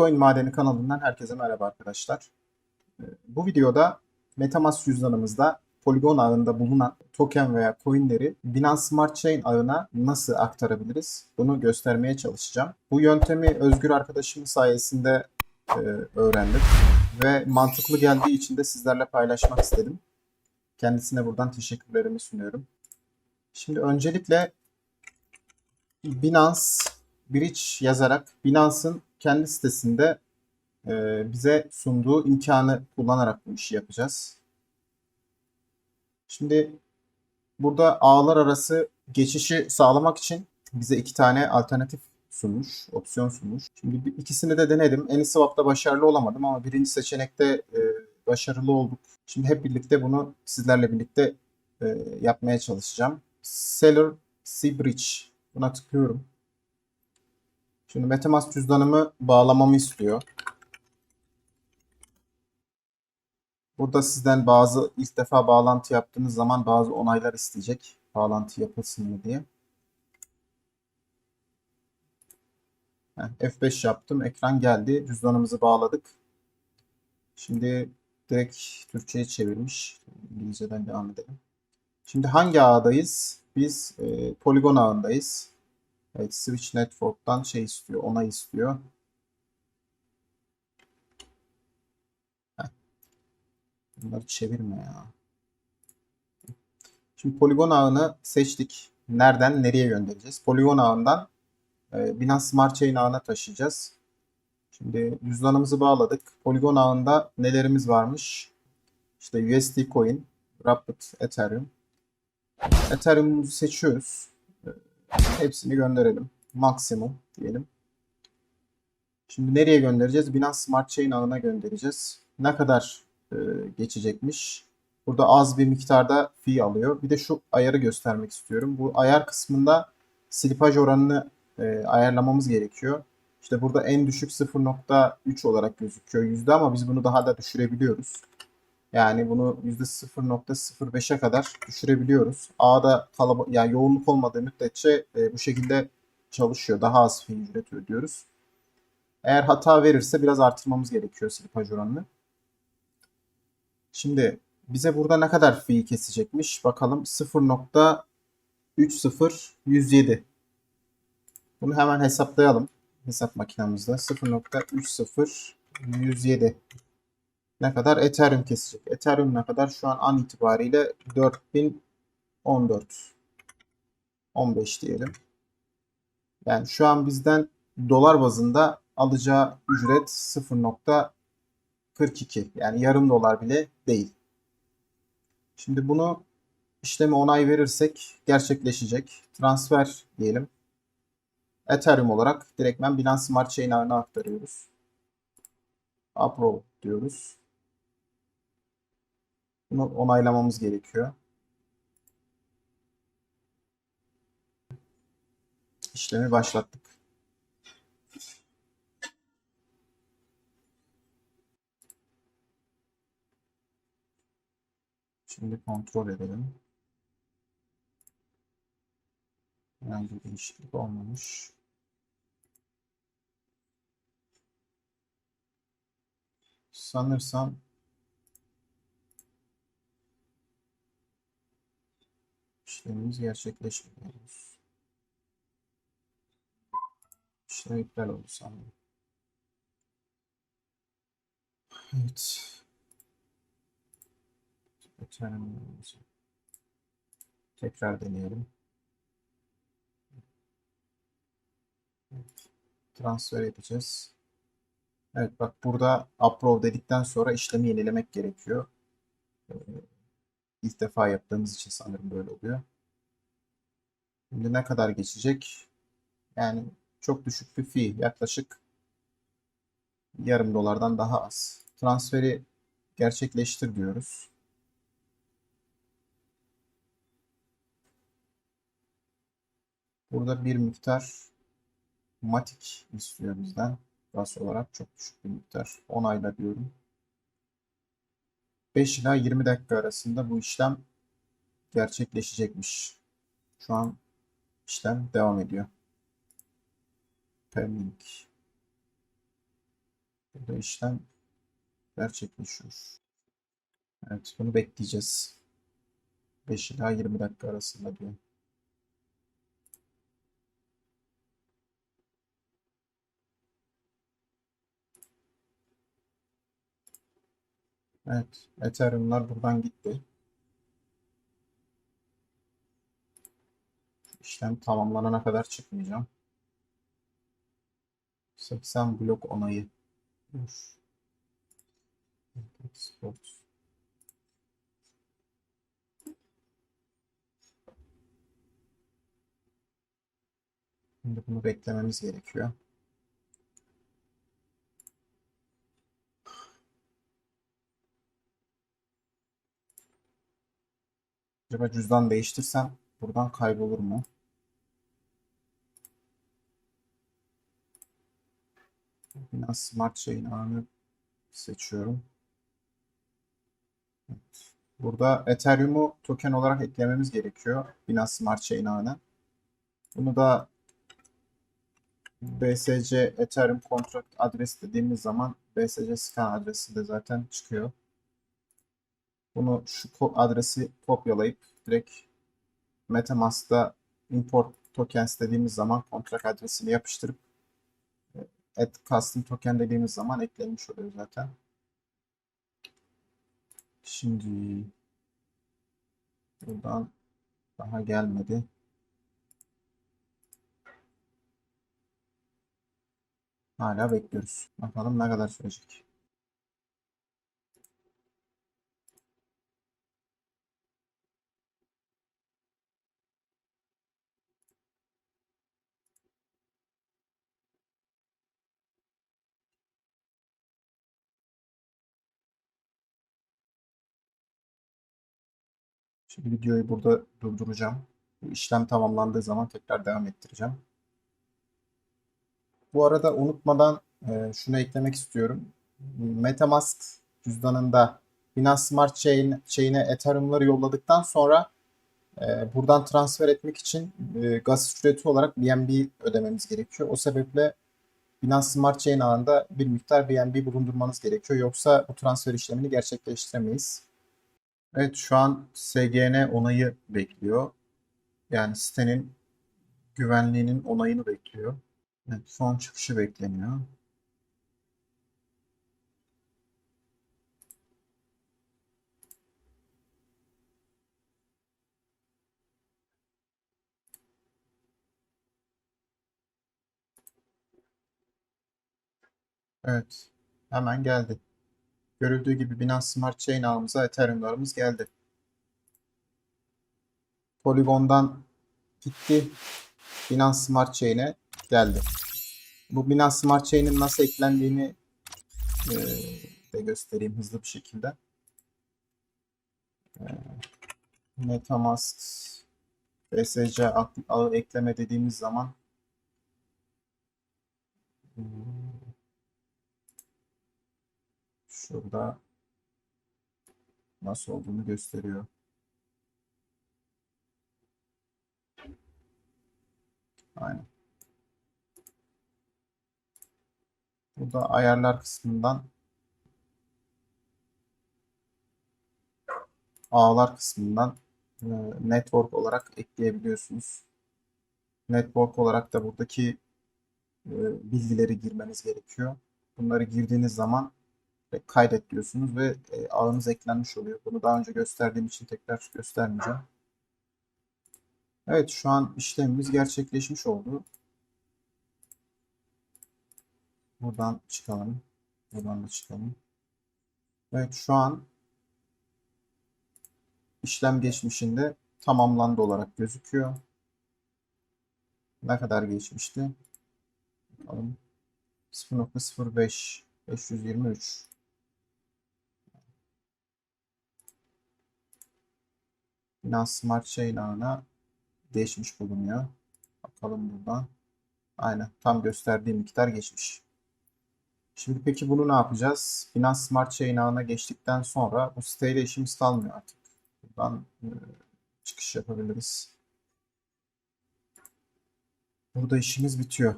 Bitcoin Madeni kanalından herkese merhaba arkadaşlar. Ee, Bu videoda MetaMask cüzdanımızda Polygon ağında bulunan token veya coinleri Binance Smart Chain ağına nasıl aktarabiliriz? Bunu göstermeye çalışacağım. Bu yöntemi Özgür arkadaşımın sayesinde e, öğrendim ve mantıklı geldiği için de sizlerle paylaşmak istedim. Kendisine buradan teşekkürlerimi sunuyorum. Şimdi öncelikle Binance Bridge yazarak Binance'ın kendi sitesinde e, bize sunduğu imkanı kullanarak bu işi yapacağız. Şimdi burada ağlar arası geçişi sağlamak için bize iki tane alternatif sunmuş, opsiyon sunmuş. Şimdi ikisini de denedim. AnySwap'ta başarılı olamadım ama birinci seçenekte e, başarılı olduk. Şimdi hep birlikte bunu sizlerle birlikte e, yapmaya çalışacağım. Seller C Bridge. Buna tıklıyorum. Şimdi MetaMask cüzdanımı bağlamamı istiyor. Burada sizden bazı ilk defa bağlantı yaptığınız zaman bazı onaylar isteyecek. Bağlantı yapılsın mı diye. Heh, F5 yaptım. Ekran geldi. Cüzdanımızı bağladık. Şimdi direkt Türkçe'ye çevirmiş. İngilizceden devam edelim. Şimdi hangi ağdayız? Biz e, Polygon ağındayız. Evet, Switch Network'tan şey istiyor, onay istiyor. Heh. Bunları çevirme ya. Şimdi Polygon ağını seçtik. Nereden nereye göndereceğiz? Polygon ağından e, Binance Smart Chain ağına taşıyacağız. Şimdi cüzdanımızı bağladık. Polygon ağında nelerimiz varmış? İşte USD Coin, Rapid Ethereum. Ethereum'umuzu seçiyoruz. Hepsini gönderelim. Maksimum diyelim. Şimdi nereye göndereceğiz? Binance Smart Chain ağına göndereceğiz. Ne kadar e, geçecekmiş? Burada az bir miktarda fee alıyor. Bir de şu ayarı göstermek istiyorum. Bu ayar kısmında slipaj oranını e, ayarlamamız gerekiyor. İşte burada en düşük 0.3 olarak gözüküyor yüzde ama biz bunu daha da düşürebiliyoruz. Yani bunu %0.05'e kadar düşürebiliyoruz. Ağda kalab yani yoğunluk olmadığı müddetçe e, bu şekilde çalışıyor. Daha az fee ücreti ödüyoruz. Eğer hata verirse biraz artırmamız gerekiyor slipaj oranını. Şimdi bize burada ne kadar fee kesecekmiş? Bakalım 0.30107. Bunu hemen hesaplayalım. Hesap makinemizde 0.30107 ne kadar Ethereum kesecek. Ethereum ne kadar? Şu an an itibariyle 4014 15 diyelim. Yani şu an bizden dolar bazında alacağı ücret 0.42. Yani yarım dolar bile değil. Şimdi bunu işlemi onay verirsek gerçekleşecek. Transfer diyelim. Ethereum olarak direktmen Binance Smart Chain ağına aktarıyoruz. Approve diyoruz. Bunu onaylamamız gerekiyor. İşlemi başlattık. Şimdi kontrol edelim. Herhangi bir değişiklik olmamış. Sanırsam işlemimiz gerçekleşmiyor. İşlem iptal oldu sanırım. Evet. Tekrar deneyelim. Evet. Transfer edeceğiz. Evet bak burada approve dedikten sonra işlemi yenilemek gerekiyor. Ee, İlk defa yaptığımız için sanırım böyle oluyor. Şimdi ne kadar geçecek? Yani çok düşük bir fee. Yaklaşık yarım dolardan daha az. Transferi gerçekleştir diyoruz. Burada bir miktar matik istiyor bizden. Gas olarak çok düşük bir miktar. Onayla diyorum. 5 ila 20 dakika arasında bu işlem gerçekleşecekmiş. Şu an işlem devam ediyor. Pending. Burada işlem gerçekleşiyor. Evet bunu bekleyeceğiz. 5 ila 20 dakika arasında diyor. Evet, Ethereum'lar buradan gitti. İşlem tamamlanana kadar çıkmayacağım. 80 blok onayı. Export. Şimdi bunu beklememiz gerekiyor. Acaba cüzdan değiştirsem buradan kaybolur mu? Binance Smart Chain ağını seçiyorum. Evet. Burada Ethereum'u token olarak eklememiz gerekiyor. Binance Smart Chain ağına. Bunu da BSC Ethereum Contract adresi dediğimiz zaman BSC scan adresi de zaten çıkıyor. Bunu şu adresi kopyalayıp direkt MetaMask'ta import tokens dediğimiz zaman kontrat adresini yapıştırıp add custom token dediğimiz zaman eklenmiş oluyor zaten. Şimdi buradan daha gelmedi. Hala bekliyoruz. Bakalım ne kadar sürecek. Şimdi videoyu burada durduracağım. Bu işlem tamamlandığı zaman tekrar devam ettireceğim. Bu arada unutmadan e, şunu eklemek istiyorum. Metamask cüzdanında Binance Smart Chain, Chain'e Ethereum'ları yolladıktan sonra e, buradan transfer etmek için e, gaz ücreti olarak BNB ödememiz gerekiyor. O sebeple Binance Smart Chain ağında bir miktar BNB bulundurmanız gerekiyor. Yoksa bu transfer işlemini gerçekleştiremeyiz. Evet şu an SGN onayı bekliyor. Yani sitenin güvenliğinin onayını bekliyor. Evet, son çıkışı bekleniyor. Evet. Hemen geldi. Görüldüğü gibi Binance Smart Chain ağımıza Ethereum'larımız geldi. Polygon'dan gitti. Binance Smart Chain'e geldi. Bu Binance Smart Chain'in nasıl eklendiğini e, de göstereyim hızlı bir şekilde. E, Metamask BSC ağı ekleme dediğimiz zaman şurada nasıl olduğunu gösteriyor. Aynen. Burada ayarlar kısmından ağlar kısmından e, network olarak ekleyebiliyorsunuz. Network olarak da buradaki e, bilgileri girmeniz gerekiyor. Bunları girdiğiniz zaman kaydet diyorsunuz ve e, ağınız eklenmiş oluyor. Bunu daha önce gösterdiğim için tekrar göstermeyeceğim. Evet şu an işlemimiz gerçekleşmiş oldu. Buradan çıkalım. Buradan da çıkalım. Evet şu an işlem geçmişinde tamamlandı olarak gözüküyor. Ne kadar geçmişti? Bakalım. 0.05 523 Binance Smart Chain ağına değişmiş bulunuyor. Bakalım buradan. Aynen tam gösterdiğim miktar geçmiş. Şimdi peki bunu ne yapacağız? Binance Smart Chain ağına geçtikten sonra bu siteyle işimiz kalmıyor artık. Buradan e, çıkış yapabiliriz. Burada işimiz bitiyor.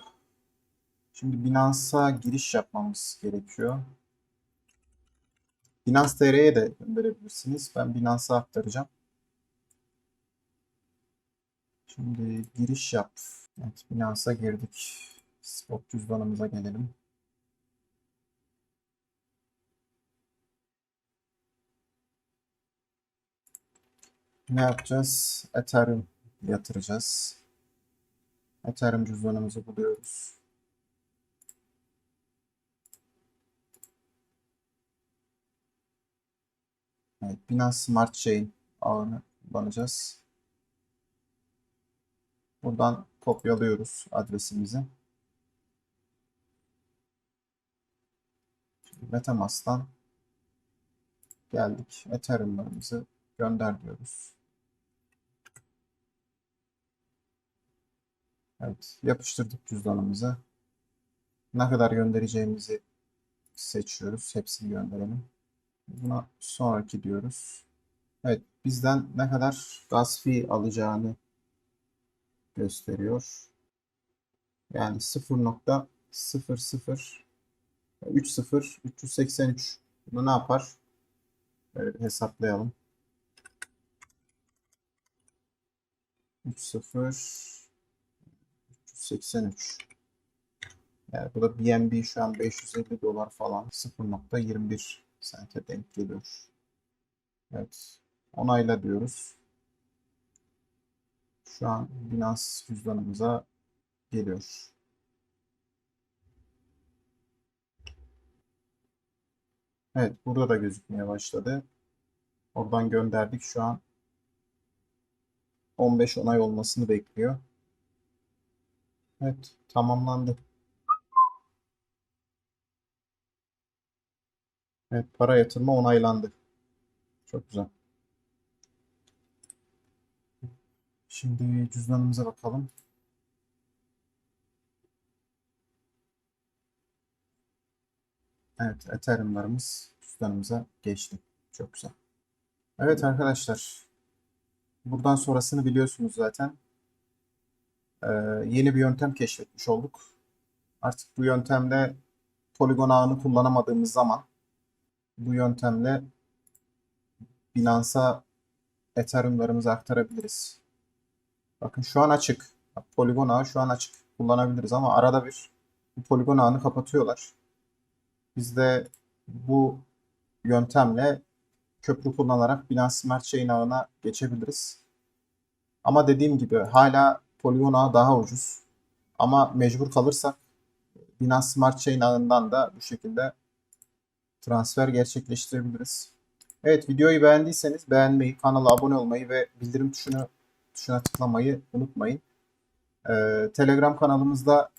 Şimdi Binance'a giriş yapmamız gerekiyor. Binance TR'ye de gönderebilirsiniz. Ben Binance'a aktaracağım. Şimdi giriş yap. Evet, Binance'a girdik. Spot cüzdanımıza gelelim. Ne yapacağız? Ethereum yatıracağız. Ethereum cüzdanımızı buluyoruz. Evet, Binance Smart Chain ağını kullanacağız. Buradan kopyalıyoruz adresimizi. Şimdi MetaMask'tan geldik. Ethereum'larımızı gönder diyoruz. Evet, yapıştırdık cüzdanımızı. Ne kadar göndereceğimizi seçiyoruz. Hepsini gönderelim. Buna sonraki diyoruz. Evet, bizden ne kadar gas fee alacağını gösteriyor. Yani 0.00 30 383. Bunu ne yapar? Böyle hesaplayalım. 30 383. Yani bu da BNB şu an 550 dolar falan 0.21 sente denk geliyor. Evet. Onayla diyoruz. Şu an Binance cüzdanımıza geliyor. Evet, burada da gözükmeye başladı. Oradan gönderdik. Şu an 15 onay olmasını bekliyor. Evet, tamamlandı. Evet, para yatırma onaylandı. Çok güzel. Şimdi cüzdanımıza bakalım. Evet, Ethereum'larımız cüzdanımıza geçti. Çok güzel. Evet arkadaşlar. Buradan sonrasını biliyorsunuz zaten. Ee, yeni bir yöntem keşfetmiş olduk. Artık bu yöntemle Polygon ağını kullanamadığımız zaman bu yöntemle Binance'a Ethereum'larımızı aktarabiliriz. Bakın şu an açık. Bak, Polygon ağı şu an açık. Kullanabiliriz ama arada bir bu Polygon ağını kapatıyorlar. Biz de bu yöntemle köprü kullanarak Binance Chain ağına geçebiliriz. Ama dediğim gibi hala Polygon ağı daha ucuz. Ama mecbur kalırsak Binance Smart Chain ağından da bu şekilde transfer gerçekleştirebiliriz. Evet videoyu beğendiyseniz beğenmeyi, kanala abone olmayı ve bildirim tuşunu tuşuna tıklamayı unutmayın. Ee, Telegram kanalımızda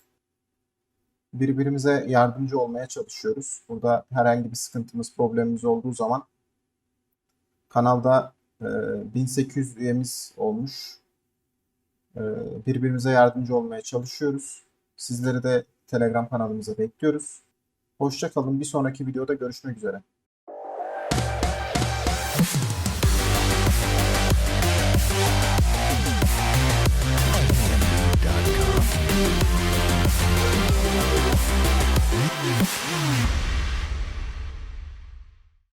birbirimize yardımcı olmaya çalışıyoruz. Burada herhangi bir sıkıntımız, problemimiz olduğu zaman kanalda e, 1800 üyemiz olmuş. E, birbirimize yardımcı olmaya çalışıyoruz. Sizleri de Telegram kanalımıza bekliyoruz. Hoşça kalın. Bir sonraki videoda görüşmek üzere.